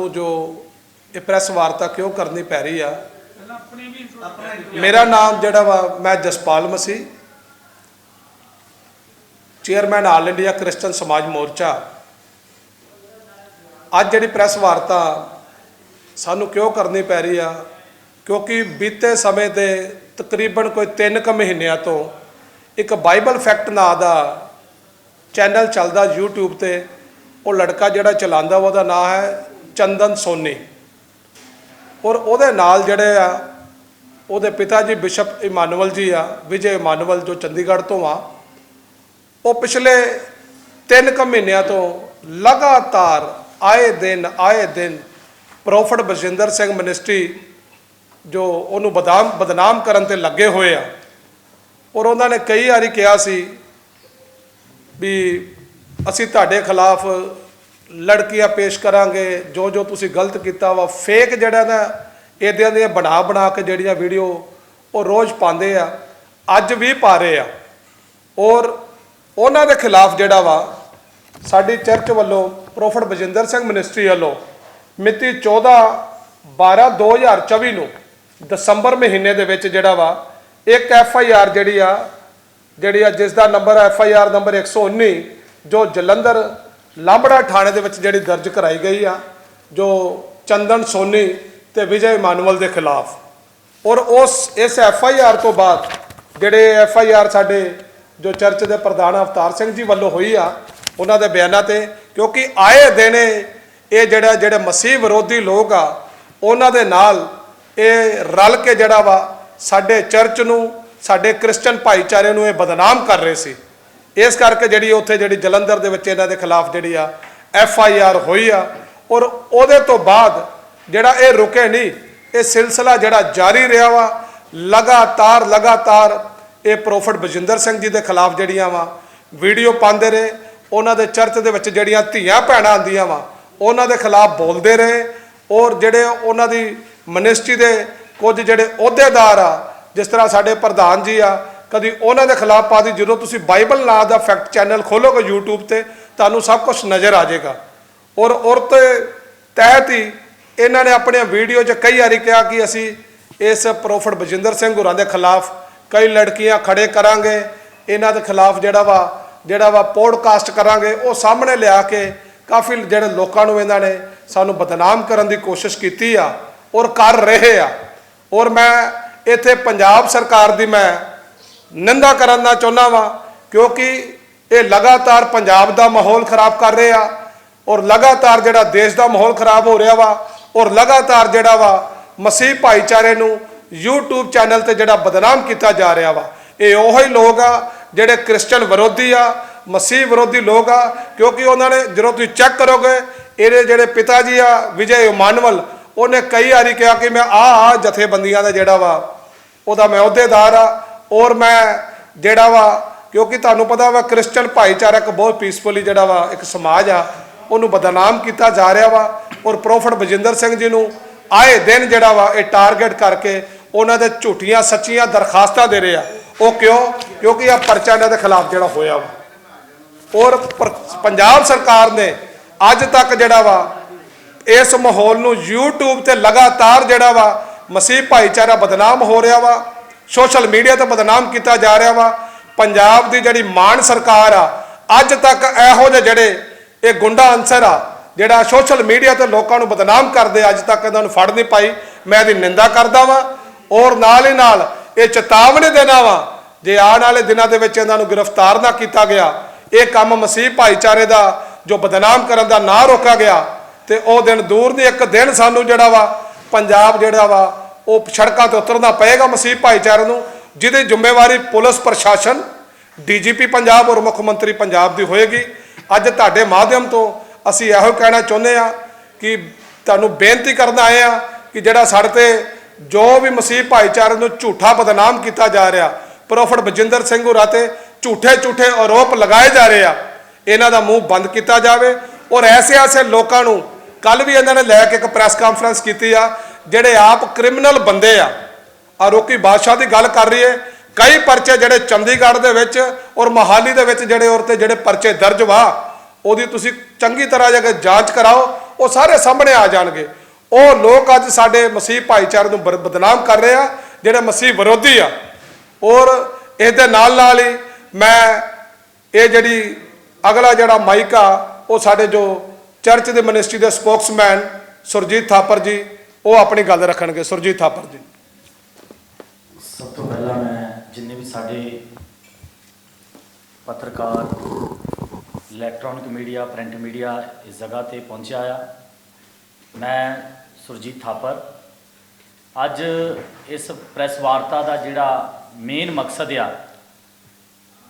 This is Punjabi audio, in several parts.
ਨੂੰ ਜੋ ਇਹ ਪ੍ਰੈਸ ਵਾਰਤਾ ਕਿਉਂ ਕਰਨੀ ਪੈ ਰਹੀ ਆ? ਮੇਰਾ ਨਾਮ ਜਿਹੜਾ ਵਾ ਮੈਂ Jaspal Masih chairman all India Christian Samaj Morcha. ਅੱਜ ਜਿਹੜੀ ਪ੍ਰੈਸ ਵਾਰਤਾ ਸਾਨੂੰ ਕਿਉਂ ਕਰਨੀ ਪੈ ਰਹੀ ਆ? ਕਿਉਂਕਿ ਬੀਤੇ ਸਮੇਂ ਦੇ ਤਕਰੀਬਨ ਕੋਈ 3 ਕੁ ਮਹੀਨਿਆਂ ਤੋਂ ਇੱਕ ਬਾਈਬਲ ਫੈਕਟ ਨਾਂ ਦਾ ਚੈਨਲ ਚੱਲਦਾ YouTube ਤੇ। ਉਹ ਲੜਕਾ ਜਿਹੜਾ ਚਲਾਉਂਦਾ ਉਹਦਾ ਨਾਮ ਹੈ ਚੰਦਨ ਸੋਨੀ। ਔਰ ਉਹਦੇ ਨਾਲ ਜਿਹੜੇ ਆ, ਉਹਦੇ ਪਿਤਾ ਜੀ ਬਿਸ਼ਪ ਇਮਾਨੁਅਲ ਜੀ ਆ, ਵਿਜੇ ਇਮਾਨੁਅਲ ਜੋ ਚੰਡੀਗੜ੍ਹ ਤੋਂ ਆ, ਉਹ ਪਿਛਲੇ 3 ਕੁ ਮਹੀਨਿਆਂ ਤੋਂ ਲਗਾਤਾਰ ਆਏ ਦਿਨ ਆਏ ਦਿਨ ਪ੍ਰੋਫਟ ਬਜਿੰਦਰ ਸਿੰਘ ਮਿਨਿਸਟਰੀ ਜੋ ਉਹਨੂੰ ਬਦਾਮ, ਬਦਨਾਮ ਕਰਨ ਤੇ ਲੱਗੇ ਹੋਏ ਆ। ਔਰ ਉਹਨਾਂ ਨੇ ਕਈ ਵਾਰੀ ਕਿਹਾ ਸੀ ਵੀ ਅਸੀਂ ਤੁਹਾਡੇ ਖਿਲਾਫ ਲੜਕੀਆਂ ਪੇਸ਼ ਕਰਾਂਗੇ, ਜੋ ਜੋ ਤੁਸੀਂ ਗਲਤ ਕੀਤਾ ਵਾ ਫੇਕ ਜਿਹੜਾ ਨਾ ਇਦਾਂ ਦੀਆਂ ਬਣਾ ਬਣਾ ਕੇ ਜਿਹੜੀਆਂ ਵੀਡੀਓ ਉਹ ਰੋਜ਼ ਪਾਉਂਦੇ ਆ, ਅੱਜ ਵੀ ਪਾ ਰਹੇ ਆ। ਔਰ ਉਹਨਾਂ ਦੇ ਖਿਲਾਫ ਜਿਹੜਾ ਵਾ, ਸਾਡੀ ਚਰਚ ਵੱਲੋਂ ਪ੍ਰੋਫਟ ਬਜਿੰਦਰ ਸਿੰਘ ਮਿਨਿਸਟਰੀ ਵੱਲੋਂ ਮਿਤੀ 14 12 2024 ਨੂੰ ਦਸੰਬਰ ਮਹੀਨੇ ਦੇ ਵਿੱਚ ਜਿਹੜਾ ਵਾ, ਇੱਕ ਐਫ ਆਈ ਆਰ ਜਿਹੜੀ ਆ ਜਿਹੜੀ ਆ ਜਿਸ ਦਾ number F I R number 119 ਜੋ ਜਲੰਧਰ ਲਾਂਬੜਾ ਥਾਣੇ ਦੇ ਵਿੱਚ ਜਿਹੜੀ ਦਰਜ ਕਰਾਈ ਗਈ ਆ, ਜੋ ਚੰਦਨ ਸੋਨੀ ਤੇ ਵਿਜੇ ਮਾਨਵਲ ਦੇ ਖਿਲਾਫ। ਔਰ ਉਸ, ਇਸ ਐਫ ਆਈ ਆਰ ਤੋਂ ਬਾਅਦ ਜਿਹੜੇ ਐਫ ਆਈ ਆਰ ਸਾਡੇ ਜੋ ਚਰਚ ਦੇ ਪ੍ਰਧਾਨ ਅਵਤਾਰ ਸਿੰਘ ਜੀ ਵੱਲੋਂ ਹੋਈ ਆ, ਉਹਨਾਂ ਦੇ ਬਿਆਨਾਂ ਤੇ, ਕਿਉਂਕਿ ਆਏ ਦਿਨ ਇਹ ਜਿਹੜਾ, ਜਿਹੜੇ ਮਸੀਹ ਵਿਰੋਧੀ ਲੋਕ ਆ, ਉਹਨਾਂ ਦੇ ਨਾਲ ਇਹ ਰਲ ਕੇ ਜਿਹੜਾ ਵਾ ਸਾਡੇ ਚਰਚ ਨੂੰ, ਸਾਡੇ ਕ੍ਰਿਸਚਨ ਭਾਈਚਾਰੇ ਨੂੰ ਇਹ ਬਦਨਾਮ ਕਰ ਰਹੇ ਸੀ। ਇਸ ਕਰਕੇ ਜਿਹੜੀ ਉੱਥੇ ਜਿਹੜੀ ਜਲੰਧਰ ਦੇ ਵਿੱਚ ਇਹਨਾਂ ਦੇ ਖਿਲਾਫ ਜਿਹੜੀ ਆ ਐਫ ਆਈ ਆਰ ਹੋਈ ਆ, ਔਰ ਉਹਦੇ ਤੋਂ ਬਾਅਦ ਜਿਹੜਾ ਇਹ ਰੁਕੇ ਨਹੀਂ, ਇਹ ਸਿਲਸਿਲਾ ਜਿਹੜਾ ਜਾਰੀ ਰਿਹਾ ਵਾ, ਲਗਾਤਾਰ ਲਗਾਤਾਰ ਇਹ ਪ੍ਰੋਫਟ ਬਜਿੰਦਰ ਸਿੰਘ ਜੀ ਦੇ ਖਿਲਾਫ ਜਿਹੜੀਆਂ ਵਾ, ਵੀਡੀਓ ਪਾਉਂਦੇ ਰਹੇ, ਉਹਨਾਂ ਦੇ ਚਰਚ ਦੇ ਵਿੱਚ ਜਿਹੜੀਆਂ ਧੀਆਂ ਭੈਣਾਂ ਆਂਦੀਆਂ ਵਾ, ਉਹਨਾਂ ਦੇ ਖਿਲਾਫ ਬੋਲਦੇ ਰਹੇ, ਔਰ ਜਿਹੜੇ ਉਹਨਾਂ ਦੀ ਮਿਨਿਸਟਰੀ ਦੇ ਕੁਝ ਜਿਹੜੇ ਅਹੁਦੇਦਾਰ ਆ, ਜਿਸ ਤਰ੍ਹਾਂ ਸਾਡੇ ਪ੍ਰਧਾਨ ਜੀ ਆ ਕਦੀ ਉਹਨਾਂ ਦੇ ਖਿਲਾਫ ਪਾ ਦੀ ਜਦੋਂ ਤੁਸੀਂ ਬਾਈਬਲ ਨਾਂ ਦਾ ਫੈਕਟ ਚੈਨਲ ਖੋਲੋਗੇ YouTube ਤੇ, ਤੁਹਾਨੂੰ ਸਭ ਕੁਝ ਨਜ਼ਰ ਆ ਜਾਏਗਾ। ਔਰ ਔਰਤ ਤਹਿਤ ਹੀ ਇਹਨਾਂ ਨੇ ਆਪਣੀਆਂ ਵੀਡੀਓ 'ਚ ਕਈ ਵਾਰੀ ਕਿਹਾ ਕਿ ਅਸੀਂ ਇਸ ਪ੍ਰੋਫਟ ਬਜਿੰਦਰ ਸਿੰਘ ਹੋਰਾਂ ਦੇ ਖਿਲਾਫ ਕਈ ਲੜਕੀਆਂ ਖੜੇ ਕਰਾਂਗੇ। ਇਹਨਾਂ ਦੇ ਖਿਲਾਫ ਜਿਹੜਾ ਵਾ ਜਿਹੜਾ ਵਾ ਪੋਡਕਾਸਟ ਕਰਾਂਗੇ, ਉਹ ਸਾਹਮਣੇ ਲਿਆ ਕੇ ਕਾਫੀ ਜਿਹੜੇ ਲੋਕਾਂ ਨੂੰ ਇਹਨਾਂ ਨੇ ਸਾਨੂੰ ਬਦਨਾਮ ਕਰਨ ਦੀ ਕੋਸ਼ਿਸ਼ ਕੀਤੀ ਆ ਔਰ ਕਰ ਰਹੇ ਆ। ਔਰ ਮੈਂ ਇੱਥੇ ਪੰਜਾਬ ਸਰਕਾਰ ਦੀ ਮੈਂ ਨਿੰਦਾ ਕਰਨਾ ਚਾਹੁੰਦਾ ਵਾਂ, ਕਿਉਂਕਿ ਇਹ ਲਗਾਤਾਰ ਪੰਜਾਬ ਦਾ ਮਾਹੌਲ ਖਰਾਬ ਕਰ ਰਹੇ ਆ ਔਰ ਲਗਾਤਾਰ ਜਿਹੜਾ ਦੇਸ਼ ਦਾ ਮਾਹੌਲ ਖਰਾਬ ਹੋ ਰਿਹਾ ਵਾ, ਔਰ ਲਗਾਤਾਰ ਜਿਹੜਾ ਵਾ ਮਸੀਹ ਭਾਈਚਾਰੇ ਨੂੰ YouTube ਚੈਨਲ ਤੇ ਜਿਹੜਾ ਬਦਨਾਮ ਕੀਤਾ ਜਾ ਰਿਹਾ ਵਾ। ਇਹ ਉਹੋ ਹੀ ਲੋਕ ਆ ਜਿਹੜੇ ਕ੍ਰਿਸਚੀਅਨ ਵਿਰੋਧੀ ਆ, ਮਸੀਹ ਵਿਰੋਧੀ ਲੋਕ ਆ, ਕਿਉਂਕਿ ਉਹਨਾਂ ਨੇ ਜਦੋਂ ਤੁਸੀਂ ਚੈੱਕ ਕਰੋਗੇ, ਇਹਦੇ ਜਿਹੜੇ ਪਿਤਾ ਜੀ ਆ, ਵਿਜੇ ਇਮਾਨੁਅਲ ਉਹਨੇ ਕਈ ਵਾਰੀ ਕਿਹਾ ਕਿ ਮੈਂ ਆ ਆ ਜਥੇਬੰਦੀਆਂ ਦਾ ਜਿਹੜਾ ਵਾ, ਉਹਦਾ ਮੈਂ ਅਹੁਦੇਦਾਰ ਆ ਔਰ ਮੈਂ ਜਿਹੜਾ ਵਾ, ਕਿਉਂਕਿ ਤੁਹਾਨੂੰ ਪਤਾ ਵਾ ਕ੍ਰਿਸਚੀਅਨ ਭਾਈਚਾਰਾ ਇੱਕ ਬਹੁਤ ਪੀਸਫੁਲੀ ਜਿਹੜਾ ਵਾ, ਇੱਕ ਸਮਾਜ ਆ, ਉਹਨੂੰ ਬਦਨਾਮ ਕੀਤਾ ਜਾ ਰਿਹਾ ਵਾ। ਔਰ ਪ੍ਰੋਫਟ ਬਜਿੰਦਰ ਸਿੰਘ ਜੀ ਨੂੰ ਆਏ ਦਿਨ ਜਿਹੜਾ ਵਾ, ਇਹ ਟਾਰਗੇਟ ਕਰਕੇ ਉਹਨਾਂ ਦੇ ਝੂਠੀਆਂ ਸੱਚੀਆਂ ਦਰਖਾਸਤਾਂ ਦੇ ਰਹੇ ਆ। ਉਹ ਕਿਉਂ? ਕਿਉਂਕਿ ਆ ਪਰਚਾ ਇਹਨਾਂ ਦੇ ਖਿਲਾਫ ਜਿਹੜਾ ਹੋਇਆ ਵਾ। ਔਰ ਪਰ- ਪੰਜਾਬ ਸਰਕਾਰ ਨੇ ਅੱਜ ਤੱਕ ਜਿਹੜਾ ਵਾ, ਇਸ ਮਾਹੌਲ ਨੂੰ YouTube ਤੇ ਲਗਾਤਾਰ ਜਿਹੜਾ ਵਾ, ਮਸੀਹ ਭਾਈਚਾਰਾ ਬਦਨਾਮ ਹੋ ਰਿਹਾ ਵਾ। ਸੋਸ਼ਲ ਮੀਡੀਆ ਤੇ ਬਦਨਾਮ ਕੀਤਾ ਜਾ ਰਿਹਾ ਵਾ। ਪੰਜਾਬ ਦੀ ਜਿਹੜੀ ਮਾਨ ਸਰਕਾਰ ਆ, ਅੱਜ ਤੱਕ ਇਹੋ ਜਿਹੇ ਜਿਹੜੇ ਇਹ ਗੁੰਡਾ ਅੰਸਰ ਆ, ਜਿਹੜਾ ਸੋਸ਼ਲ ਮੀਡੀਆ ਤੇ ਲੋਕਾਂ ਨੂੰ ਬਦਨਾਮ ਕਰਦੇ ਅੱਜ ਤੱਕ ਇਹਨਾਂ ਨੂੰ ਫੜ ਨਹੀਂ ਪਾਈ। ਮੈਂ ਇਹਦੀ ਨਿੰਦਾ ਕਰਦਾ ਵਾਂ। ਔਰ ਨਾਲ ਹੀ ਨਾਲ ਇਹ ਚੇਤਾਵਨੀ ਦੇਣਾ ਵਾ, ਜੇ ਆਉਣ ਵਾਲੇ ਦਿਨਾਂ ਦੇ ਵਿੱਚ ਇਹਨਾਂ ਨੂੰ ਗ੍ਰਿਫਤਾਰ ਨਾ ਕੀਤਾ ਗਿਆ, ਇਹ ਕੰਮ ਮਸੀਹ ਭਾਈਚਾਰੇ ਦਾ ਜੋ ਬਦਨਾਮ ਕਰਨ ਦਾ ਨਾਂ ਰੋਕਿਆ ਗਿਆ, ਤੇ ਉਹ ਦਿਨ ਦੂਰ ਨਹੀਂ, ਇੱਕ ਦਿਨ ਸਾਨੂੰ ਜਿਹੜਾ ਵਾ, ਪੰਜਾਬ ਜਿਹੜਾ ਵਾ ਉਹ ਸੜਕਾਂ ਤੇ ਉਤਰਨਾ ਪਏਗਾ ਮਸੀਹ ਭਾਈਚਾਰੇ ਨੂੰ, ਜਿਹਦੀ ਜ਼ਿੰਮੇਵਾਰੀ ਪੁਲਿਸ ਪ੍ਰਸ਼ਾਸਨ, ਡੀਜੀਪੀ ਪੰਜਾਬ ਔਰ ਮੁੱਖ ਮੰਤਰੀ ਪੰਜਾਬ ਦੀ ਹੋਏਗੀ। ਅੱਜ ਤੁਹਾਡੇ ਮਾਧਿਅਮ ਤੋਂ ਅਸੀਂ ਇਹੋ ਕਹਿਣਾ ਚਾਹੁੰਦੇ ਆ ਕਿ ਤੁਹਾਨੂੰ ਬੇਨਤੀ ਕਰਨ ਆਏ ਆ ਕਿ ਜਿਹੜਾ ਸਾਡੇ ਤੇ ਜੋ ਵੀ ਮਸੀਹ ਭਾਈਚਾਰੇ ਨੂੰ ਝੂਠਾ ਬਦਨਾਮ ਕੀਤਾ ਜਾ ਰਿਹਾ, ਪ੍ਰੋਫਟ ਬਜਿੰਦਰ ਸਿੰਘ ਹੋਰਾਂ ਤੇ ਝੂਠੇ ਝੂਠੇ ਆਰੋਪ ਲਗਾਏ ਜਾ ਰਹੇ ਆ, ਇਹਨਾਂ ਦਾ ਮੂੰਹ ਬੰਦ ਕੀਤਾ ਜਾਵੇ। ਔਰ ਐਸੇ ਐਸੇ ਲੋਕਾਂ ਨੂੰ ਕੱਲ ਵੀ ਇਹਨਾਂ ਨੇ ਲੈ ਕੇ ਇੱਕ ਪ੍ਰੈਸ ਕਾਨਫਰੰਸ ਕੀਤੀ ਆ ਜਿਹੜੇ ਆਪ ਕ੍ਰਿਮੀਨਲ ਬੰਦੇ ਆ ਆ ਰੋਕੀ ਬਾਦਸ਼ਾਹ ਦੀ ਗੱਲ ਕਰ ਰਹੀ ਹੈ, ਕਈ ਪਰਚੇ ਜਿਹੜੇ ਚੰਡੀਗੜ੍ਹ ਦੇ ਵਿੱਚ ਔਰ ਮਹਾਲੀ ਦੇ ਵਿੱਚ ਜਿਹੜੇ ਔਰ ਤੇ ਜਿਹੜੇ ਪਰਚੇ ਦਰਜ ਵਾ, ਉਹਦੀ ਤੁਸੀਂ ਚੰਗੀ ਤਰ੍ਹਾਂ ਜੇ ਜਾਂਚ ਕਰਾਓ, ਉਹ ਸਾਰੇ ਸਾਹਮਣੇ ਆ ਜਾਣਗੇ। ਉਹ ਲੋਕ ਅੱਜ ਸਾਡੇ ਮਸੀਹ ਭਾਈਚਾਰੇ ਨੂੰ ਬਰ- ਬਦਨਾਮ ਕਰ ਰਹੇ ਆ, ਜਿਹੜੇ ਮਸੀਹ ਵਿਰੋਧੀ ਆ। ਔਰ ਇਸ ਦੇ ਨਾਲ ਨਾਲ ਹੀ ਮੈਂ ਇਹ ਜਿਹੜੀ ਅਗਲਾ ਜਿਹੜਾ ਮਾਈਕ ਆ, ਉਹ ਸਾਡੇ ਜੋ ਚਰਚ ਦੇ ਮਿਨਿਸਟਰੀ ਦੇ ਸਪੋਕਸਮੈਨ ਸੁਰਜੀਤ ਥਾਪਰ ਜੀ ਉਹ ਆਪਣੀ ਗੱਲ ਰੱਖਣਗੇ ਸੁਰਜੀਤ ਥਾਪਰ ਜੀ। ਸਭ ਤੋਂ ਪਹਿਲਾਂ ਮੈਂ ਜਿੰਨੇ ਵੀ ਸਾਡੇ ਪੱਤਰਕਾਰ ਇਲੈਕਟ੍ਰੋਨਿਕ ਮੀਡੀਆ ਪ੍ਰਿੰਟ ਮੀਡੀਆ ਇਸ ਜਗ੍ਹਾ ਤੇ ਪਹੁੰਚਿਆ ਆ, ਮੈਂ ਸੁਰਜੀਤ ਥਾਪਰ। ਅੱਜ ਇਸ ਪ੍ਰੈਸ ਵਾਰਤਾ ਦਾ ਜਿਹੜਾ ਮੇਨ ਮਕਸਦ ਆ,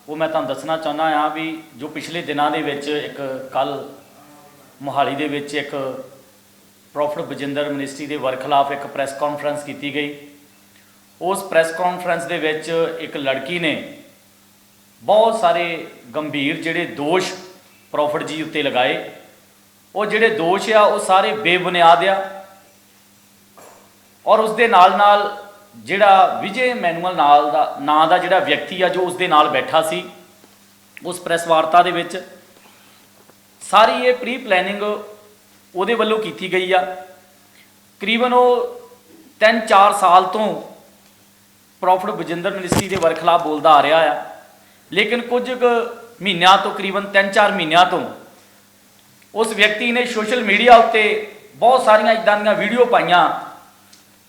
ਉਹ ਮੈਂ ਤੁਹਾਨੂੰ ਦੱਸਣਾ ਚਾਹੁੰਦਾ ਆ ਵੀ ਜੋ ਪਿਛਲੇ ਦਿਨਾਂ ਦੇ ਵਿੱਚ ਇੱਕ ਕੱਲ ਮੋਹਾਲੀ ਦੇ ਵਿੱਚ ਇੱਕ ਪ੍ਰੋਫੈਸਰ ਬਜਿੰਦਰ ਮਿਨਿਸਟਰੀ ਦੇ ਵਰ ਖਿਲਾਫ ਇੱਕ ਪ੍ਰੈਸ ਕਾਨਫਰੰਸ ਕੀਤੀ ਗਈ। ਉਸ ਪ੍ਰੈਸ ਕਾਨਫਰੰਸ ਦੇ ਵਿੱਚ ਇੱਕ ਲੜਕੀ ਨੇ ਬਹੁਤ ਸਾਰੇ ਗੰਭੀਰ ਜਿਹੜੇ ਦੋਸ਼ ਪ੍ਰੋਫਟ ਜੀ ਉੱਤੇ ਲਗਾਏ। ਉਹ ਜਿਹੜੇ ਦੋਸ਼ ਆ, ਉਹ ਸਾਰੇ ਬੇਬੁਨਿਆਦ ਆ ਔਰ ਉਸ ਦੇ ਨਾਲ ਨਾਲ ਜਿਹੜਾ ਵਿਜੇ ਮੈਨੂਅਲ ਨਾਲ ਦਾ, ਨਾਂ ਦਾ ਜਿਹੜਾ ਵਿਅਕਤੀ ਆ, ਜੋ ਉਸ ਦੇ ਨਾਲ ਬੈਠਾ ਸੀ, ਉਸ ਪ੍ਰੈਸ ਵਾਰਤਾ ਦੇ ਵਿੱਚ, ਸਾਰੀ ਇਹ ਪ੍ਰੀ ਪਲੈਨਿੰਗ ਉਹਦੇ ਵੱਲੋਂ ਕੀਤੀ ਗਈ ਆ। ਕਰੀਬਨ ਉਹ 3-4 ਸਾਲ ਤੋਂ ਪ੍ਰੋਫਟ ਬਜਿੰਦਰ ਮਿਨਿਸਟਰੀ ਦੇ ਵਰ ਬੋਲਦਾ ਆ ਰਿਹਾ ਆ। ਲੇਕਿਨ ਕੁਝ ਕੁ ਮਹੀਨਿਆਂ ਤੋਂ, ਕਰੀਬਨ 3-4 ਮਹੀਨਿਆਂ ਤੋਂ ਉਸ ਵਿਅਕਤੀ ਨੇ ਸੋਸ਼ਲ ਮੀਡੀਆ ਉੱਤੇ ਬਹੁਤ ਸਾਰੀਆਂ ਇਦਾਂ ਦੀਆਂ ਵੀਡੀਓ ਪਾਈਆਂ,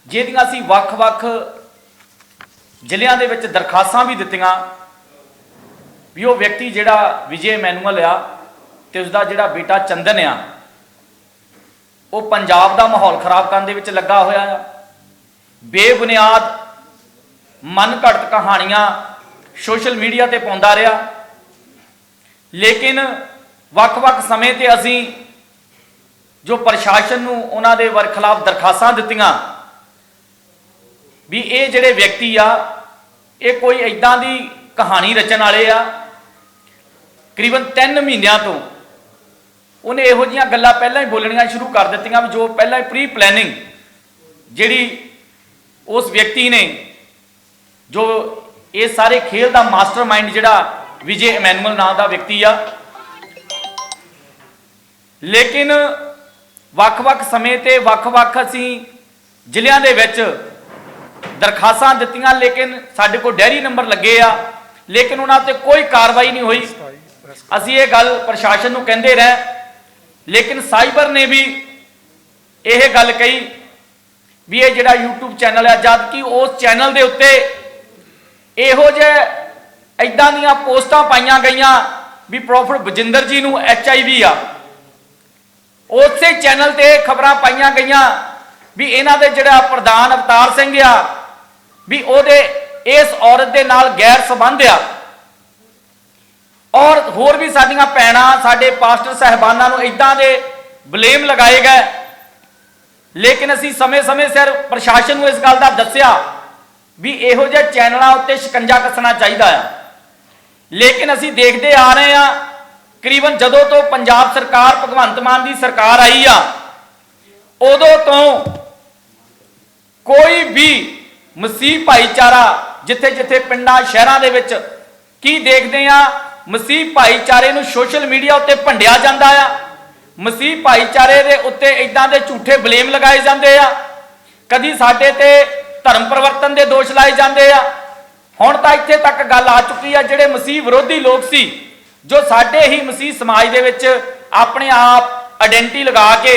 ਜਿਹਦੀਆਂ ਅਸੀਂ ਵੱਖ-ਵੱਖ ਜ਼ਿਲ੍ਹਿਆਂ ਦੇ ਵਿੱਚ ਦਰਖਾਸਤਾਂ ਵੀ ਦਿੱਤੀਆਂ ਵੀ ਉਹ ਵਿਅਕਤੀ ਜਿਹੜਾ ਵਿਜੇ ਮੈਨੂਅਲ ਆ ਤੇ ਉਸ ਦਾ ਜਿਹੜਾ ਬੇਟਾ ਚੰਦਨ ਆ ਉਹ ਪੰਜਾਬ ਦਾ ਮਾਹੌਲ ਖਰਾਬ ਕਰਨ ਦੇ ਵਿੱਚ ਲੱਗਾ ਹੋਇਆ ਆ। ਬੇਬੁਨਿਆਦ ਮਨ ਘੜਤ ਕਹਾਣੀਆਂ ਸੋਸ਼ਲ ਮੀਡੀਆ ਤੇ ਪਾਉਂਦਾ ਰਿਹਾ। ਲੇਕਿਨ ਵੱਖ-ਵੱਖ ਸਮੇਂ ਤੇ ਅਸੀਂ ਜੋ ਪ੍ਰਸ਼ਾਸਨ ਨੂੰ ਉਹਨਾਂ ਦੇ ਵਰ ਖਿਲਾਫ ਦਰਖਾਸਤਾਂ ਦਿੱਤੀਆਂ, ਵੀ ਇਹ ਜਿਹੜੇ ਵਿਅਕਤੀ ਆ, ਇਹ ਕੋਈ ਐਦਾਂ ਦੀ ਕਹਾਣੀ ਰਚਣ ਵਾਲੇ ਆ, ਕਰੀਬਨ 3 ਮਹੀਨਿਆਂ ਤੋਂ ਉਹਨੇ ਇਹੋ ਜੀਆਂ ਗੱਲਾਂ ਪਹਿਲਾਂ ਹੀ ਬੋਲਣੀਆਂ ਸ਼ੁਰੂ ਕਰ ਦਿੱਤੀਆਂ ਵੀ ਜੋ ਪਹਿਲਾਂ ਹੀ ਪ੍ਰੀ ਪਲੈਨਿੰਗ ਜਿਹੜੀ ਉਸ ਵਿਅਕਤੀ ਨੇ ਜੋ ਇਹ ਸਾਰੇ ਖੇਲ ਦਾ ਮਾਸਟਰਮਾਈਂਡ ਜਿਹੜਾ ਵਿਜੇ ਇਮੈਨੂਅਲ ਨਾਂ ਦਾ ਵਿਅਕਤੀ ਆ। ਲੇਕਿਨ ਵੱਖ-ਵੱਖ ਸਮੇਂ ਤੇ ਵੱਖ-ਵੱਖ ਅਸੀਂ ਜ਼ਿਲ੍ਹਿਆਂ ਦੇ ਵਿੱਚ ਦਰਖਾਸਤਾਂ ਦਿੱਤੀਆਂ, ਲੇਕਿਨ ਸਾਡੇ ਕੋਲ ਡੈਰੀ ਨੰਬਰ ਲੱਗੇ ਆ। ਲੇਕਿਨ ਉਹਨਾਂ ਤੇ ਕੋਈ ਕਾਰਵਾਈ ਨਹੀਂ ਹੋਈ। ਅਸੀਂ ਇਹ ਗੱਲ ਪ੍ਰਸ਼ਾਸਨ ਨੂੰ ਕਹਿੰਦੇ ਰਹੇ ਲੇਕਿਨ ਸਾਈਬਰ ਨੇ ਵੀ ਇਹ ਗੱਲ ਕਹੀ ਵੀ ਇਹ ਜਿਹੜਾ YouTube ਚੈਨਲ ਹੈ ਜਦ ਕਿ ਉਸ ਚੈਨਲ ਦੇ ਉੱਤੇ ਇਹੋ ਜਿਹੇ ਐਦਾਂ ਦੀਆਂ ਪੋਸਟਾਂ ਪਾਈਆਂ ਗਈਆਂ ਵੀ ਪ੍ਰੋਫੈਸਰ ਬਜਿੰਦਰ ਜੀ ਨੂੰ ਐਚਆਈਵੀ ਆ। ਉਸੇ ਚੈਨਲ ਤੇ ਖਬਰਾਂ ਪਾਈਆਂ ਗਈਆਂ ਵੀ ਇਹਨਾਂ ਦੇ ਜਿਹੜਾ ਪ੍ਰਧਾਨ ਅਵਤਾਰ ਸਿੰਘ ਆ, ਵੀ ਉਹਦੇ ਇਸ ਔਰਤ ਦੇ ਨਾਲ ਗੈਰ ਸੰਬੰਧ ਆ। ਔਰ ਹੋਰ ਵੀ ਸਾਡੀਆਂ ਭੈਣਾਂ, ਸਾਡੇ ਪਾਸਟਰ ਸਹਿਬਾਨਾਂ ਨੂੰ ਇਦਾਂ ਦੇ ਬਲੇਮ ਲਗਾਏ ਗਏ। ਲੇਕਿਨ ਅਸੀਂ ਸਮੇਂ-ਸਮੇਂ ਸਿਰ ਪ੍ਰਸ਼ਾਸਨ ਨੂੰ ਇਸ ਗੱਲ ਦਾ ਦੱਸਿਆ ਵੀ ਇਹੋ ਜਿਹੇ ਚੈਨਲਾਂ ਉੱਤੇ ਸ਼ਿਕੰਜਾ ਕੱਸਣਾ ਚਾਹੀਦਾ ਆ। ਲੇਕਿਨ ਅਸੀਂ ਦੇਖਦੇ ਆ ਰਹੇ ਆ ਕਰੀਬਨ ਜਦੋਂ ਤੋਂ ਪੰਜਾਬ ਸਰਕਾਰ, ਭਗਵੰਤ ਮਾਨ ਦੀ ਸਰਕਾਰ ਆਈ ਆ, ਉਦੋਂ ਤੋਂ ਕੋਈ ਵੀ ਮਸੀਹ ਭਾਈਚਾਰਾ ਜਿੱਥੇ ਜਿੱਥੇ ਪਿੰਡਾਂ, ਸ਼ਹਿਰਾਂ ਦੇ ਵਿੱਚ ਕੀ ਦੇਖਦੇ ਆ ਮਸੀਹ ਭਾਈਚਾਰੇ ਨੂੰ ਸੋਸ਼ਲ ਮੀਡੀਆ ਉੱਤੇ ਭੰਡਿਆ ਜਾਂਦਾ ਆ। ਮਸੀਹ ਭਾਈਚਾਰੇ ਦੇ ਉੱਤੇ ਇਦਾਂ ਦੇ ਝੂਠੇ ਬਲੇਮ ਲਗਾਏ ਜਾਂਦੇ ਆ। ਕਦੀ ਸਾਡੇ ਤੇ ਧਰਮ ਪਰਿਵਰਤਨ ਦੇ ਦੋਸ਼ ਲਾਏ ਜਾਂਦੇ ਆ। ਹੁਣ ਤਾਂ ਇੱਥੇ ਤੱਕ ਗੱਲ ਆ ਚੁੱਕੀ ਆ, ਜਿਹੜੇ ਮਸੀਹ ਵਿਰੋਧੀ ਲੋਕ ਸੀ, ਜੋ ਸਾਡੇ ਹੀ ਮਸੀਹ ਸਮਾਜ ਦੇ ਵਿੱਚ ਆਪਣੇ ਆਪ ਆਇਡੈਂਟੀ ਲਗਾ ਕੇ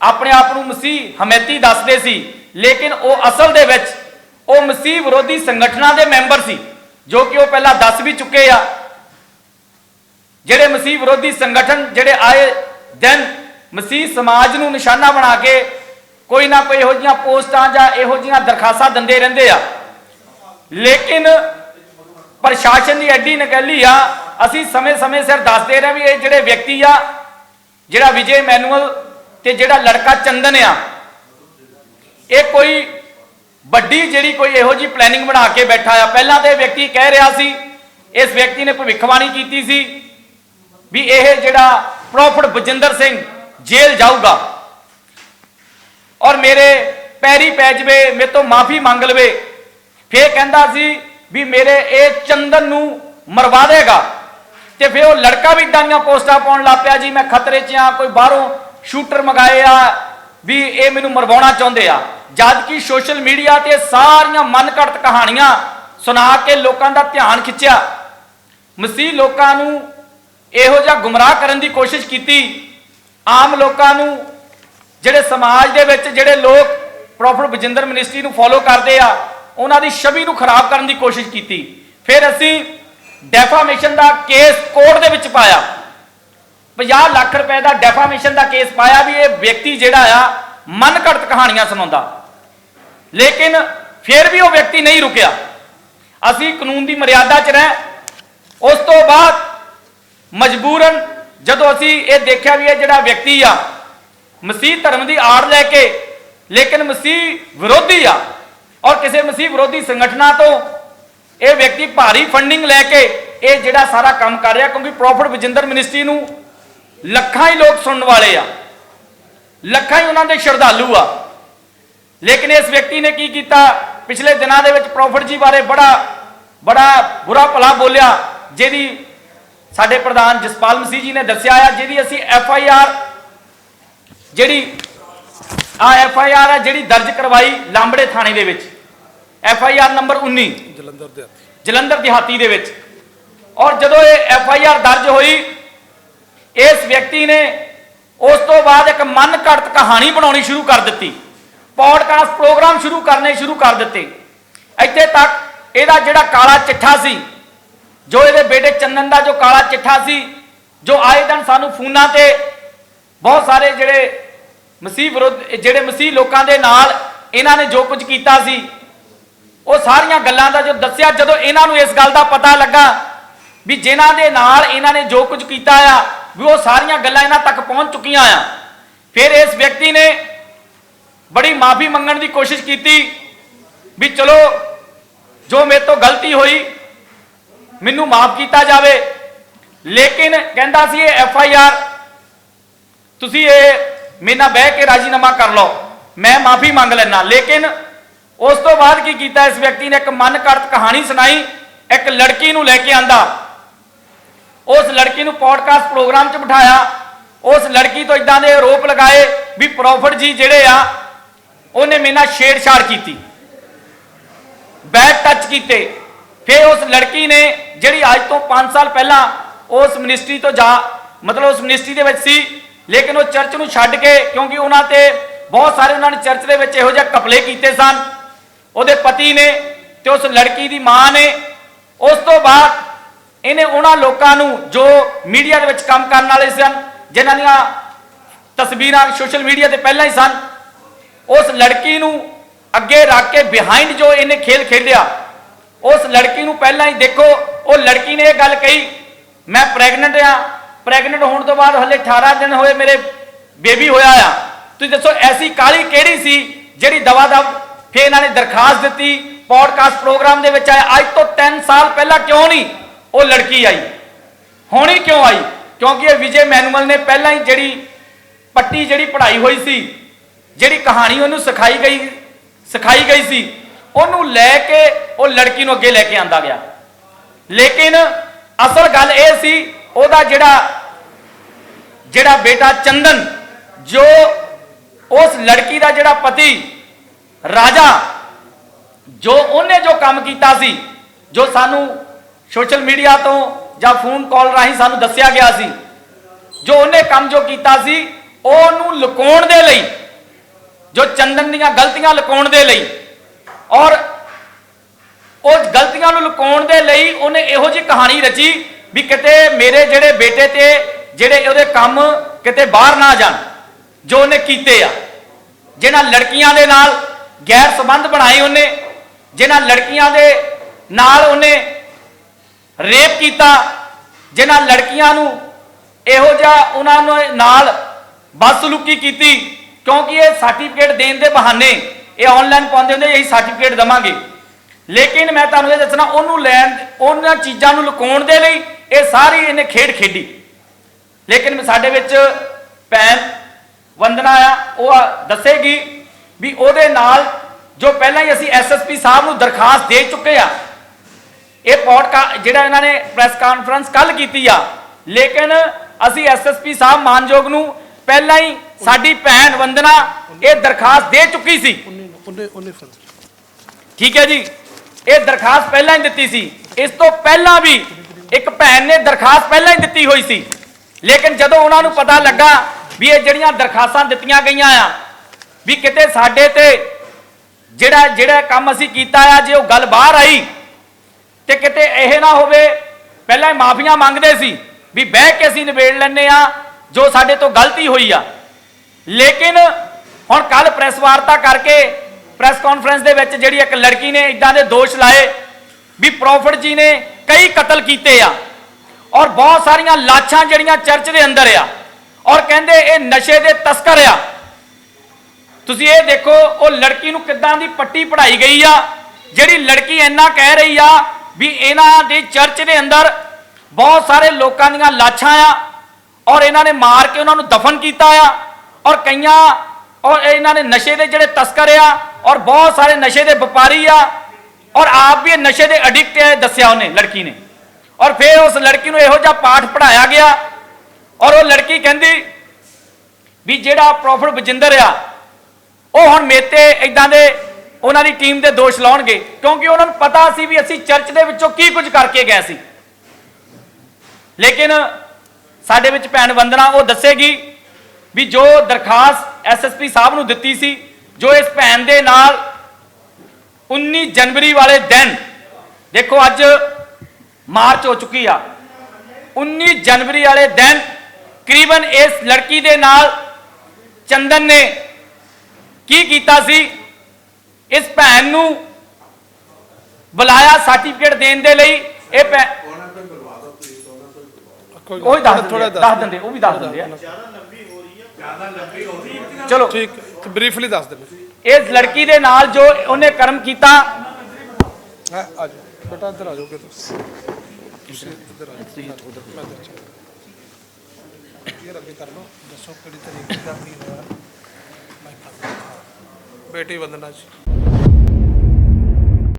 ਆਪਣੇ ਆਪ ਨੂੰ ਮਸੀਹ ਹਮੈਤੀ ਦੱਸਦੇ ਸੀ। ਲੇਕਿਨ ਉਹ ਅਸਲ ਦੇ ਵਿੱਚ ਉਹ ਮਸੀਹ ਵਿਰੋਧੀ ਸੰਗਠਨਾਂ ਦੇ ਮੈਂਬਰ ਸੀ, ਜੋ ਕਿ ਉਹ ਪਹਿਲਾਂ ਦੱਸ ਵੀ ਚੁੱਕੇ ਆ। ਜਿਹੜੇ ਮਸੀਹ ਵਿਰੋਧੀ ਸੰਗਠਨ ਜਿਹੜੇ ਆਏ ਦਿਨ ਮਸੀਹ ਸਮਾਜ ਨੂੰ ਨਿਸ਼ਾਨਾ ਬਣਾ ਕੇ ਕੋਈ ਨਾ ਕੋਈ ਇਹੋ ਜਿਹੀਆਂ ਪੋਸਟਾਂ ਜਾਂ ਇਹੋ ਜਿਹੀਆਂ ਦਰਖਾਸਤਾਂ ਦਿੰਦੇ ਰਹਿੰਦੇ ਆ। ਲੇਕਿਨ ਪ੍ਰਸ਼ਾਸਨ ਦੀ ਐਡੀ ਨਕਲੀ ਆ, ਅਸੀਂ ਸਮੇਂ-ਸਮੇਂ ਸਿਰ ਦੱਸਦੇ ਰਹੇ ਵੀ ਇਹ ਜਿਹੜੇ ਵਿਅਕਤੀ ਆ, ਜਿਹੜਾ ਵਿਜੇ ਮੈਨੂਅਲ ਤੇ ਜਿਹੜਾ ਲੜਕਾ ਚੰਦਨ ਆ, ਇਹ ਕੋਈ ਵੱਡੀ ਜਿਹੜੀ ਕੋਈ ਇਹੋ ਜੀ ਪਲੈਨਿੰਗ ਬਣਾ ਕੇ ਬੈਠਾ ਆ। ਪਹਿਲਾਂ ਤਾਂ ਇਹ ਵਿਅਕਤੀ ਕਹਿ ਰਿਹਾ ਸੀ, ਇਸ ਵਿਅਕਤੀ ਨੇ ਭਵਿੱਖਬਾਣੀ ਕੀਤੀ ਸੀ ਵੀ ਇਹ ਜਿਹੜਾ ਪ੍ਰੋਫਟ ਬਜਿੰਦਰ ਸਿੰਘ ਜੇਲ੍ਹ ਜਾਊਗਾ। ਔਰ ਮੇਰੇ ਪੈਰੀ ਪੈ ਜਵੇ, ਮੇਰੇ ਤੋਂ ਮਾਫੀ ਮੰਗ ਲਵੇ। ਫੇਰ ਕਹਿੰਦਾ ਸੀ ਵੀ ਮੇਰੇ ਇਹ ਚੰਦਨ ਨੂੰ ਮਰਵਾ ਦੇਗਾ। ਤੇ ਫੇਰ ਉਹ ਲੜਕਾ ਵੀ ਇਦਾਂ ਦੀਆਂ ਪੋਸਟਾਂ ਪਾਉਣ ਲੱਗ ਪਿਆ ਜੀ, ਮੈਂ ਖਤਰੇ 'ਚ ਆ ਕੋਈ ਬਾਹਰੋਂ ਸ਼ੂਟਰ ਮਗਾਏ ਆ ਵੀ ਇਹ ਮੈਨੂੰ ਮਰਵਾਉਣਾ ਚਾਹੁੰਦੇ ਆ। ਜਦ ਕਿ ਸੋਸ਼ਲ ਮੀਡੀਆ ਤੇ ਸਾਰੀਆਂ ਮਨਘੜਤ ਕਹਾਣੀਆਂ ਸੁਣਾ ਕੇ ਲੋਕਾਂ ਦਾ ਧਿਆਨ ਖਿੱਚਿਆ। ਮਸੀਹ ਲੋਕਾਂ ਨੂੰ ਇਹੋ ਜਿਹਾ ਗੁੰਮਰਾਹ ਕਰਨ ਦੀ ਕੋਸ਼ਿਸ਼ ਕੀਤੀ, ਆਮ ਲੋਕਾਂ ਨੂੰ, ਜਿਹੜੇ ਸਮਾਜ ਦੇ ਵਿੱਚ ਜਿਹੜੇ ਲੋਕ ਪ੍ਰੋਫੈਸਰ ਬਜਿੰਦਰ ਮਿਨਿਸਟਰੀ ਨੂੰ ਫੋਲੋ ਕਰਦੇ ਆ, ਉਹਨਾਂ ਦੀ ਛਵੀ ਨੂੰ ਖਰਾਬ ਕਰਨ ਦੀ ਕੋਸ਼ਿਸ਼ ਕੀਤੀ। ਫਿਰ ਅਸੀਂ ਡੈਫਾਮੇਸ਼ਨ ਦਾ ਕੇਸ ਕੋਰਟ ਦੇ ਵਿੱਚ ਪਾਇਆ। 50 ਲੱਖ ਰੁਪਏ ਦਾ ਡੈਫਾਮੇਸ਼ਨ ਦਾ ਕੇਸ ਪਾਇਆ ਵੀ ਇਹ ਵਿਅਕਤੀ ਜਿਹੜਾ ਆ ਮਨਘੜਤ ਕਹਾਣੀਆਂ ਸੁਣਾਉਂਦਾ। ਲੇਕਿਨ ਫਿਰ ਵੀ ਉਹ ਵਿਅਕਤੀ ਨਹੀਂ ਰੁਕਿਆ। ਅਸੀਂ ਕਾਨੂੰਨ ਦੀ ਮਰਿਆਦਾ 'ਚ ਰਹਿ, ਉਸ ਤੋਂ ਬਾਅਦ ਮਜਬੂਰਨ, ਜਦੋਂ ਅਸੀਂ ਇਹ ਦੇਖਿਆ ਵੀ ਇਹ ਜਿਹੜਾ ਵਿਅਕਤੀ ਆ, ਮਸੀਹ ਧਰਮ ਦੀ ਆੜ ਲੈ ਕੇ, ਲੇਕਿਨ ਮਸੀਹ ਵਿਰੋਧੀ ਆ, ਔਰ ਕਿਸੇ ਮਸੀਹ ਵਿਰੋਧੀ ਸੰਗਠਨਾਂ ਤੋਂ ਇਹ ਵਿਅਕਤੀ ਭਾਰੀ ਫੰਡਿੰਗ ਲੈ ਕੇ ਇਹ ਜਿਹੜਾ ਸਾਰਾ ਕੰਮ ਕਰ ਰਿਹਾ, ਕਿਉਂਕਿ ਪ੍ਰੋਫਿਟ ਵਿਜਿੰਦਰ ਮਿਨਿਸਟਰੀ ਨੂੰ ਲੱਖਾਂ ਹੀ ਲੋਕ ਸੁਣਨ ਵਾਲੇ ਆ, ਲੱਖਾਂ ਹੀ ਉਹਨਾਂ ਦੇ ਸ਼ਰਧਾਲੂ ਆ। ਲੇਕਿਨ ਇਸ ਵਿਅਕਤੀ ਨੇ ਕੀ ਕੀਤਾ? ਪਿਛਲੇ ਦਿਨਾਂ ਦੇ ਵਿੱਚ ਪ੍ਰੋਫਿਟ ਜੀ ਬਾਰੇ ਬੜਾ ਬੜਾ ਬੁਰਾ ਭਲਾ ਬੋਲਿਆ, ਜਿਹਦੀ ਸਾਡੇ ਪ੍ਰਧਾਨ ਜਸਪਾਲ ਮਸੀਹ ਜੀ ਨੇ ਦੱਸਿਆ ਆ ਜਿਹਦੀ ਅਸੀਂ ਐਫ ਆਈ ਆਰ ਜਿਹੜੀ ਆ ਐਫ ਆਈ ਆਰ ਹੈ ਜਿਹੜੀ ਦਰਜ ਕਰਵਾਈ ਲਾਂਬੜੇ ਥਾਣੇ ਦੇ ਵਿੱਚ। F I R number 19 Jalandhar ਦੇ ਜਲੰਧਰ ਦਿਹਾਤੀ ਦੇ ਵਿੱਚ। ਔਰ ਜਦੋਂ ਇਹ ਐਫ ਆਈ ਆਰ ਦਰਜ ਹੋਈ ਇਸ ਵਿਅਕਤੀ ਨੇ ਉਸ ਤੋਂ ਬਾਅਦ ਇੱਕ ਮਨ ਘੜਤ ਕਹਾਣੀ ਬਣਾਉਣੀ ਸ਼ੁਰੂ ਕਰ ਦਿੱਤੀ। ਪੌਡਕਾਸਟ ਪ੍ਰੋਗਰਾਮ ਸ਼ੁਰੂ ਕਰਨੇ ਸ਼ੁਰੂ ਕਰ ਦਿੱਤੇ। ਇੱਥੇ ਤੱਕ ਇਹਦਾ ਜਿਹੜਾ ਕਾਲਾ ਚਿੱਠਾ ਸੀ ਜੋ ਇਹਦੇ ਬੇਟੇ ਚੰਨਨ ਦਾ ਜੋ ਕਾਲਾ ਚਿੱਠਾ ਸੀ, ਜੋ ਆਏ ਦਿਨ ਸਾਨੂੰ ਫੋਨਾਂ ਤੇ ਬਹੁਤ ਸਾਰੇ ਜਿਹੜੇ ਮਸੀਹ ਵਿਰੋਧ, ਜਿਹੜੇ ਮਸੀਹ ਲੋਕਾਂ ਦੇ ਨਾਲ ਇਹਨਾਂ ਨੇ ਜੋ ਕੁਝ ਕੀਤਾ ਸੀ, ਉਹ ਸਾਰੀਆਂ ਗੱਲਾਂ ਦਾ ਜੋ ਦੱਸਿਆ, ਜਦੋਂ ਇਹਨਾਂ ਨੂੰ ਇਸ ਗੱਲ ਦਾ ਪਤਾ ਲੱਗਾ ਵੀ ਜਿਨ੍ਹਾਂ ਦੇ ਨਾਲ ਇਹਨਾਂ ਨੇ ਜੋ ਕੁਝ ਕੀਤਾ ਆ, ਵੀ ਉਹ ਸਾਰੀਆਂ ਗੱਲਾਂ ਇਹਨਾਂ ਤੱਕ ਪਹੁੰਚ ਚੁੱਕੀਆਂ ਆ। ਫਿਰ ਇਸ ਵਿਅਕਤੀ ਨੇ ਬੜੀ ਮਾਫੀ ਮੰਗਣ ਦੀ ਕੋਸ਼ਿਸ਼ ਕੀਤੀ ਵੀ ਚਲੋ ਜੋ ਮੇਰੇ ਤੋਂ ਗਲਤੀ ਹੋਈ ਮੈਨੂੰ ਮਾਫ ਕੀਤਾ ਜਾਵੇ। ਲੇਕਿਨ ਕਹਿੰਦਾ ਸੀ ਇਹ ਐਫ ਆਈ ਆਰ, ਤੁਸੀਂ ਇਹ ਮੇਰੇ ਨਾਲ ਬਹਿ ਕੇ ਰਾਜੀਨਾਮਾ ਕਰ ਲਓ। ਮੈਂ ਮਾਫੀ ਮੰਗ ਲੈਣਾ ਲੇਕਿਨ ਉਸ ਤੋਂ ਬਾਅਦ ਕੀ ਕੀਤਾ? ਇਸ ਵਿਅਕਤੀ ਨੇ ਇੱਕ ਮਨ ਘੜਤ ਕਹਾਣੀ ਸੁਣਾਈ। ਇੱਕ ਲੜਕੀ ਨੂੰ ਲੈ ਕੇ ਆਂਦਾ। ਉਸ ਲੜਕੀ ਨੂੰ ਪੋਡਕਾਸਟ ਪ੍ਰੋਗਰਾਮ 'ਚ ਬਿਠਾਇਆ। ਉਸ ਲੜਕੀ ਤੋਂ ਇਦਾਂ ਦੇ ਆਰੋਪ ਲਗਾਏ ਵੀ ਪ੍ਰੋਫਟ ਜੀ ਜਿਹੜੇ ਆ, ਉਹਨੇ ਮੇਰੇ ਨਾਲ ਛੇੜਛਾੜ ਕੀਤੀ। ਬੈਡ ਟੱਚ ਕੀਤੇ। ਫਿਰ ਉਸ ਲੜਕੀ ਨੇ ਜਿਹੜੀ ਅੱਜ ਤੋਂ 5 ਸਾਲ ਪਹਿਲਾਂ ਉਸ ਮਿਨਿਸਟਰੀ ਤੋਂ ਜਾ, ਮਤਲਬ ਉਸ ਮਿਨਿਸਟਰੀ ਦੇ ਵਿੱਚ ਸੀ, ਲੇਕਿਨ ਉਹ ਚਰਚ ਨੂੰ ਛੱਡ ਕੇ, ਕਿਉਂਕਿ ਉਹਨਾਂ ਤੇ ਬਹੁਤ ਸਾਰੇ ਉਹਨਾਂ ਨੇ ਚਰਚ ਦੇ ਵਿੱਚ ਇਹੋ ਜਿਹੇ ਕਪਲੇ ਕੀਤੇ ਸਨ। ਉਹਦੇ ਪਤੀ ਨੇ ਤੇ ਉਸ ਲੜਕੀ ਦੀ ਮਾਂ ਨੇ। ਉਸ ਤੋਂ ਬਾਅਦ ਇਹਨੇ ਉਹਨਾਂ ਲੋਕਾਂ ਨੂੰ ਜੋ ਮੀਡੀਆ ਦੇ ਵਿੱਚ ਕੰਮ ਕਰਨ ਵਾਲੇ ਸਨ, ਜਿਨ੍ਹਾਂ ਦੀਆਂ ਤਸਵੀਰਾਂ ਸੋਸ਼ਲ ਮੀਡੀਆ ਤੇ ਪਹਿਲਾਂ ਹੀ ਸਨ, ਉਸ ਲੜਕੀ ਨੂੰ ਅੱਗੇ ਰੱਖ ਕੇ ਬਿਹਾਈਂਡ ਜੋ ਇਹਨੇ ਖੇਲ ਖੇਡਿਆ, ਉਸ ਲੜਕੀ ਨੂੰ ਪਹਿਲਾਂ ਹੀ ਦੇਖੋ ਉਹ ਲੜਕੀ ਨੇ ਇਹ ਗੱਲ ਕਹੀ, ਮੈਂ ਪ੍ਰੈਗਨੈਂਟ ਆ ਪ੍ਰੈਗਨੈਂਟ ਹੋਣ ਤੋਂ ਬਾਅਦ ਹਲੇ 18 ਦਿਨ ਹੋਏ ਮੇਰੇ ਬੇਬੀ ਹੋਇਆ ਆ। ਤੁਸੀਂ ਦੱਸੋ, ਐਸੀ ਕਾਲੀ ਕਿਹੜੀ ਸੀ ਜਿਹੜੀ ਦਵਾ ਦਵ ਫੇ ਇਹਨਾਂ ਨੇ ਦਰਖਾਸਤ ਦਿੱਤੀ ਪੋਡਕਾਸਟ ਪ੍ਰੋਗਰਾਮ ਦੇ ਵਿੱਚ ਆਇਆ। ਅੱਜ ਤੋਂ 3 ਸਾਲ ਪਹਿਲਾਂ ਕਿਉਂ ਨਹੀਂ ਉਹ ਲੜਕੀ ਆਈ? ਹੋਣੀ ਕਿਉਂ ਆਈ? ਕਿਉਂਕਿ ਇਹ ਵਿਜੇ ਮੈਨੂਅਲ ਨੇ ਪਹਿਲਾਂ ਹੀ ਜਿਹੜੀ ਪੱਟੀ ਜਿਹੜੀ ਪੜ੍ਹਾਈ ਹੋਈ ਸੀ, ਜਿਹੜੀ ਕਹਾਣੀ ਉਹਨੂੰ ਸਿਖਾਈ ਗਈ ਸਿਖਾਈ ਗਈ ਸੀ, ਉਹਨੂੰ ਲੈ ਕੇ ਉਹ ਲੜਕੀ ਨੂੰ ਅੱਗੇ ਲੈ ਕੇ ਆਂਦਾ ਗਿਆ। ਲੇਕਿਨ ਅਸਲ ਗੱਲ ਇਹ ਸੀ, ਉਹਦਾ ਜਿਹੜਾ ਜਿਹੜਾ ਬੇਟਾ ਚੰਦਨ, ਜੋ ਉਸ ਲੜਕੀ ਦਾ ਜਿਹੜਾ ਪਤੀ ਰਾਜਾ, ਜੋ ਉਹਨੇ ਜੋ ਕੰਮ ਕੀਤਾ ਸੀ, ਜੋ ਸਾਨੂੰ ਸੋਸ਼ਲ ਮੀਡੀਆ ਤੋਂ ਜਾਂ ਫੋਨ ਕਾਲ ਰਾਹੀਂ ਸਾਨੂੰ ਦੱਸਿਆ ਗਿਆ ਸੀ, ਜੋ ਉਹਨੇ ਕੰਮ ਜੋ ਕੀਤਾ ਸੀ, ਉਹਨੂੰ ਲੁਕਾਉਣ ਦੇ ਲਈ, ਜੋ ਚੰਦਨ ਦੀਆਂ ਗਲਤੀਆਂ ਲੁਕਾਉਣ ਦੇ ਲਈ, ਔਰ ਗਲਤੀਆਂ ਦੇ ਲਈ ਉਹਨੇ ਇਹੋ ਜੀ ਕਹਾਣੀ ਰਚੀ ਵੀ ਕਿਤੇ ਮੇਰੇ ਜਿਹੜੇ ਬੇਟੇ ਤੇ ਜਿਹੜੇ ਉਹਦੇ ਕੰਮ ਕਿਤੇ ਬਾਹਰ ਨਾ ਜਾਣ, ਜੋ ਉਹਨੇ ਕੀਤੇ ਆ। ਜਿਨ੍ਹਾਂ ਲੜਕੀਆਂ ਦੇ ਨਾਲ ਗੈਰ ਸੰਬੰਧ ਬਣਾਏ ਉਹਨੇ ਜਿਨ੍ਹਾਂ ਲੜਕੀਆਂ ਦੇ ਨਾਲ ਉਹਨੇ ਰੇਪ ਕੀਤਾ ਜਿਨ੍ਹਾਂ ਲੜਕੀਆਂ ਨੂੰ ਇਹੋ ਜਿਹਾ ਉਹਨਾਂ ਨੂੰ ਨਾਲ ਬਦਸਲੂਕੀ ਕੀਤੀ, ਕਿਉਂਕਿ ਇਹ ਸਰਟੀਫਿਕੇਟ ਦੇਣ ਦੇ ਬਹਾਨੇ ਇਹ ਆਨਲਾਈਨ ਪਾਉਂਦੇ ਹੁੰਦੇ ਇਹੀ ਸਰਟੀਫਿਕੇਟ ਦਵਾਂਗੇ। ਲੇਕਿਨ ਮੈਂ ਤੁਹਾਨੂੰ ਇਹ ਦੱਸਣਾ ਉਹਨੂੰ ਲੈਣ ਉਹਨਾਂ ਚੀਜ਼ਾਂ ਨੂੰ ਲੁਕਾਉਣ ਦੇ ਲਈ ਇਹ ਸਾਰੀ ਇਹਨੇ ਖੇਡ ਖੇਡੀ। ਲੇਕਿਨ ਸਾਡੇ ਵਿੱਚ ਭੈਣ ਵੰਦਨਾ ਆ ਉਹ ਦੱਸੇਗੀ ਵੀ ਉਹਦੇ ਨਾਲ ਜੋ ਪਹਿਲਾਂ ਹੀ ਅਸੀਂ ਐਸਐਸਪੀ ਸਾਹਿਬ ਨੂੰ ਦਰਖਾਸਤ ਦੇ ਚੁੱਕੇ ਆ ਇਹ ਪੋਡਕਾਸਟ ਜਿਹੜਾ ਇਹਨਾਂ ਨੇ ਪ੍ਰੈਸ ਕਾਨਫਰੰਸ ਕੱਲ ਕੀਤੀ ਆ ਲੇਕਿਨ ਅਸੀਂ ਐਸਐਸਪੀ ਸਾਹਿਬ ਮਾਨਯੋਗ ਨੂੰ ਪਹਿਲਾਂ ਹੀ ਸਾਡੀ ਭੈਣ ਵੰਦਨਾ ਇਹ ਦਰਖਾਸਤ ਦੇ ਚੁੱਕੀ ਸੀ। ਠੀਕ ਹੈ ਜੀ? ਇਹ ਦਰਖਾਸਤ ਪਹਿਲਾਂ ਹੀ ਦਿੱਤੀ ਸੀ। ਇਸ ਤੋਂ ਪਹਿਲਾਂ ਵੀ ਇੱਕ ਭੈਣ ਨੇ ਦਰਖਾਸਤ ਪਹਿਲਾਂ ਹੀ ਦਿੱਤੀ ਹੋਈ ਸੀ। ਲੇਕਿਨ ਜਦੋਂ ਉਹਨਾਂ ਨੂੰ ਪਤਾ ਲੱਗਾ ਵੀ ਇਹ ਜਿਹੜੀਆਂ ਦਰਖਾਸਤਾਂ ਦਿੱਤੀਆਂ ਗਈਆਂ ਆ, ਵੀ ਕਿਤੇ ਸਾਡੇ ਤੇ ਜਿਹੜਾ ਜਿਹੜਾ ਕੰਮ ਅਸੀਂ ਕੀਤਾ ਆ, ਜੇ ਉਹ ਗੱਲ ਬਾਹਰ ਆਈ ਤੇ ਕਿਤੇ ਇਹ ਨਾ ਹੋਵੇ, ਪਹਿਲਾਂ ਹੀ ਮਾਫੀਆਂ ਮੰਗਦੇ ਸੀ ਵੀ ਬਹਿ ਕੇ ਅਸੀਂ ਨਿਬੇੜ ਲੈਨੇ ਆ ਜੋ ਸਾਡੇ ਤੋਂ ਗਲਤੀ ਹੋਈ ਆ। ਲੇਕਿਨ ਹੁਣ ਕੱਲ ਪ੍ਰੈਸ ਵਾਰਤਾ ਕਰਕੇ ਪ੍ਰੈਸ ਕਾਨਫਰੰਸ ਦੇ ਵਿੱਚ ਜਿਹੜੀ ਇੱਕ ਲੜਕੀ ਨੇ ਇਦਾਂ ਦੇ ਦੋਸ਼ ਲਾਏ ਵੀ ਪ੍ਰੋਫਟ ਜੀ ਨੇ ਕਈ ਕਤਲ ਕੀਤੇ ਆ ਔਰ ਬਹੁਤ ਸਾਰੀਆਂ ਲਾਸ਼ਾਂ ਜਿਹੜੀਆਂ ਚਰਚ ਦੇ ਅੰਦਰ ਆ ਔਰ ਕਹਿੰਦੇ ਇਹ ਨਸ਼ੇ ਦੇ ਤਸਕਰ ਆ। ਤੁਸੀਂ ਇਹ ਦੇਖੋ, ਉਹ ਲੜਕੀ ਨੂੰ ਕਿੱਦਾਂ ਦੀ ਪੱਟੀ ਪੜਾਈ ਗਈ ਆ, ਜਿਹੜੀ ਲੜਕੀ ਇੰਨਾ ਕਹਿ ਰਹੀ ਆ ਵੀ ਇਹਨਾਂ ਦੇ ਚਰਚ ਦੇ ਅੰਦਰ ਬਹੁਤ ਸਾਰੇ ਲੋਕਾਂ ਦੀਆਂ ਲਾਸ਼ਾਂ ਆ ਔਰ ਇਹਨਾਂ ਨੇ ਮਾਰ ਕੇ ਉਹਨਾਂ ਨੂੰ ਦਫਨ ਕੀਤਾ ਆ ਔਰ ਕਈਆਂ ਔਰ ਇਹਨਾਂ ਨੇ ਨਸ਼ੇ ਦੇ ਜਿਹੜੇ ਤਸਕਰ ਆ ਔਰ ਬਹੁਤ ਸਾਰੇ ਨਸ਼ੇ ਦੇ ਵਪਾਰੀ ਆ, ਔਰ ਆਪ ਵੀ ਨਸ਼ੇ ਦੇ ਐਡਿਕਟ ਹੈ ਦੱਸਿਆ ਉਹਨੇ, ਲੜਕੀ ਨੇ। ਔਰ ਫਿਰ ਉਸ ਲੜਕੀ ਨੂੰ ਇਹੋ ਜਿਹਾ ਪਾਠ ਪੜਾਇਆ ਗਿਆ, ਔਰ ਉਹ ਲੜਕੀ ਕਹਿੰਦੀ ਵੀ ਜਿਹੜਾ ਪ੍ਰੋਫਟ ਬਜਿੰਦਰ ਆ, ਉਹ ਹੁਣ ਮੇਤੇ ਇਦਾਂ ਦੇ ਉਹਨਾਂ ਦੀ ਟੀਮ ਦੇ ਦੋਸ਼ ਲਾਉਣਗੇ, ਕਿਉਂਕਿ ਉਹਨਾਂ ਨੂੰ ਪਤਾ ਸੀ ਵੀ ਅਸੀਂ ਚਰਚ ਦੇ ਵਿੱਚੋਂ ਕੀ ਕੁਝ ਕਰਕੇ ਗਏ ਸੀ। ਲੇਕਿਨ ਸਾਡੇ ਵਿੱਚ ਭੈਣ ਵੰਦਨਾ ਉਹ ਦੱਸੇਗੀ ਵੀ ਜੋ ਦਰਖਾਸਤ ਐਸਐਸਪੀ ਸਾਹਿਬ ਨੂੰ ਦਿੱਤੀ ਸੀ ਜੋ ਇਸ ਭੈਣ ਦੇ ਨਾਲ 19 ਜਨਵਰੀ ਵਾਲੇ ਦਿਨ ਦੇਖੋ ਅੱਜ ਮਾਰਚ ਹੋ ਚੁੱਕੀ ਆ 19 ਜਨਵਰੀ ਵਾਲੇ ਦਿਨ ਕਰੀਬਨ ਇਸ ਲੜਕੀ ਦੇ ਨਾਲ ਚੰਦਨ ਨੇ ਕੀ ਕੀਤਾ ਸੀ? ਇਸ ਭੈਣ ਨੂੰ ਬੁਲਾਇਆ ਸਰਟੀਫਿਕੇਟ ਦੇਣ ਦੇ ਲਈ। ਇਹ ਭੈ- ਉਹ ਹੀ ਦੱਸ ਥੋੜਾ ਦਿੰਦੇ ਆ, ਦੱਸ ਦਿੰਦੇ ਉਹ ਵੀ ਦੱਸ ਦਿੰਦੇ ਆ। ਚਲੋ। ਠੀਕ ਬਰੀਫਲੀ ਦੱਸ ਦੇਣਾ ਇਸ ਲੜਕੀ ਦੇ ਨਾਲ ਜੋ ਉਹਨੇ ਕਰਮ ਕੀਤਾ ਹੈ ਆ ਜਾਓ। ਬੇਟਾ ਇੱਧਰ ਆ ਜਾਓਗੇ ਤੁਸੀਂ ਤੁਸੀਂ ਇੱਧਰ ਆ ਜਾਓ। ਮੈਂ ਇੱਧਰ ਚੱਲ ਇਹ ਅੱਗੇ ਕਰ ਲਓ। ਦੱਸੋ ਕਿਹੜੀ ਤਰੀਕੇ ਦਾ ਕੀ ਹੋਇਆ। ਮੈਂ ਕਰ ਲਊਂਗਾ। ਬੇਟੀ ਵੰਦਨਾ ਜੀ।